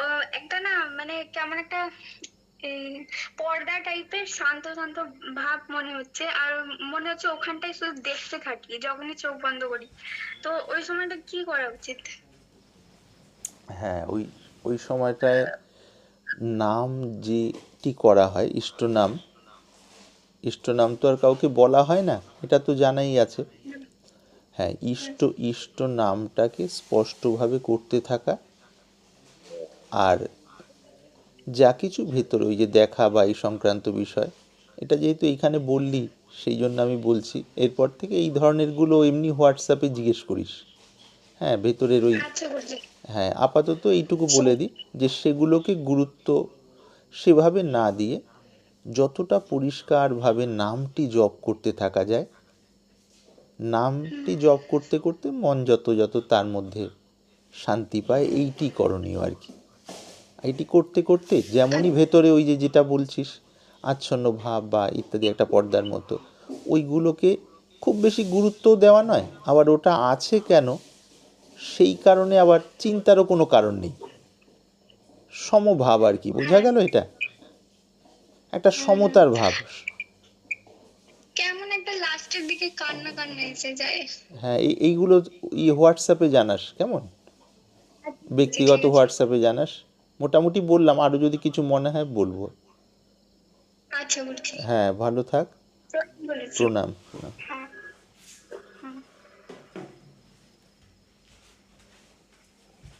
ও একটা না মানে কেমন একটা পর্দা টাইপের শান্ত শান্ত ভাব মনে হচ্ছে। আর মনে হচ্ছে ওখানটায় শুধু দেখতে থাকি যখনই চোখ বন্ধ করি। তো ওই সময়টা কি করা উচিত? হ্যাঁ ওই ওই সময়টায় নাম যেটি করা হয় ইষ্ট নাম ইষ্ট নাম তো আর কাউকে বলা হয় না এটা তো জানাই আছে। হ্যাঁ ইষ্ট ইষ্ট নামটাকে স্পষ্টভাবে করতে থাকা আর যা কিছু ভেতরে ওই যে দেখা বা এই সংক্রান্ত বিষয় এটা যেহেতু এইখানে বললি সেই জন্য আমি বলছি। এরপর থেকে এই ধরনেরগুলো এমনি হোয়াটসঅ্যাপে জিজ্ঞেস করিস। হ্যাঁ ভেতরের ওই আচ্ছা হ্যাঁ আপাতত এইটুকু বলে দিই যে সেগুলোকে গুরুত্ব সেভাবে না দিয়ে যতটা পরিষ্কারভাবে নামটি জপ করতে থাকা যায় নামটি জপ করতে করতে মন যত যত তার মধ্যে শান্তি পায় এইটি করণীয় আর কি। এইটি করতে করতে যেমনই ভেতরে ওই যে যেটা বলছিস আচ্ছন্ন ভাব বা ইত্যাদি একটা পর্দার মতো ওইগুলোকে খুব বেশি গুরুত্ব দেওয়া নয়। আবার ওটা আছে কেন? সেই কারণে আবার চিন্তারও কোনো কারণ নেই। সমভাব আর কি বোঝা গেল এটা? একটা সমতার ভাব। কেমন একটা লাস্টের দিকে কান্না কান্না এসে যায় হ্যাঁ এই এইগুলো ই হোয়াটসঅ্যাপে জানাস কেমন? ব্যক্তিগত হোয়াটসঅ্যাপে জানাস। মোটামুটি বললাম আরও যদি কিছু মনে হয় বলব। আচ্ছা বলছি। হ্যাঁ ভালো থাক। প্রণাম।